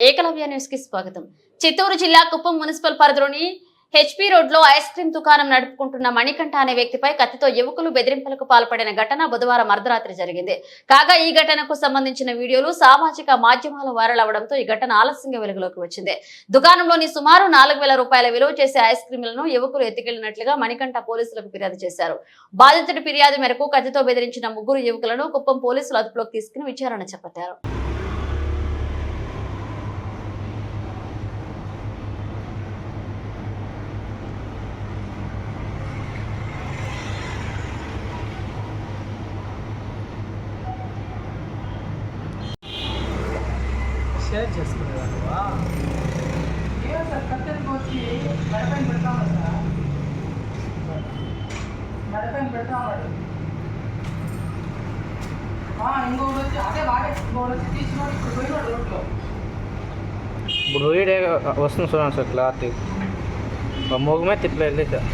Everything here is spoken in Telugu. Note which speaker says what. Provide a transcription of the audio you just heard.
Speaker 1: ఏకలవ్య న్యూస్కి స్వాగతం. చిత్తూరు జిల్లా కుప్పం మున్సిపల్ పరిధిలోని హెచ్పీ రోడ్లో ఐస్ క్రీం దుకాణం నడుపుకుంటున్న మణికంఠ అనే వ్యక్తిపై కత్తితో యువకులు బెదిరింపులకు పాల్పడిన ఘటన బుధవారం అర్ధరాత్రి జరిగింది. కాగా ఈ ఘటనకు సంబంధించిన వీడియోలు సామాజిక మాధ్యమాలు వైరల్ అవడంతో ఈ ఘటన ఆలస్యంగా వెలుగులోకి వచ్చింది. దుకాణంలోని సుమారు నాలుగు వేల రూపాయల విలువ చేసే ఐస్ క్రీంలను యువకులు ఎత్తుకెళ్ళినట్లుగా మణికంఠ పోలీసులకు ఫిర్యాదు చేశారు. బాధితుడి ఫిర్యాదు మేరకు కత్తితో బెదిరించిన ముగ్గురు యువకులను కుప్పం పోలీసులు అదుపులోకి తీసుకుని విచారణ చేపట్టారు.
Speaker 2: షేర్ చేసుకునేదానివా
Speaker 3: ఏం సార్ కత్తెరకు వచ్చి మెడపైన పెడతా సార్? మెడపైన ఇంకొకటి వచ్చి అదే వాడే ఇంకొకటి వచ్చి తీసినాడు ఇప్పుడు పోయినాడు రోడ్లో.
Speaker 2: ఇప్పుడు వస్తుంది చూడండి సార్ క్లాత్. మొగమే తిప్పలేదు సార్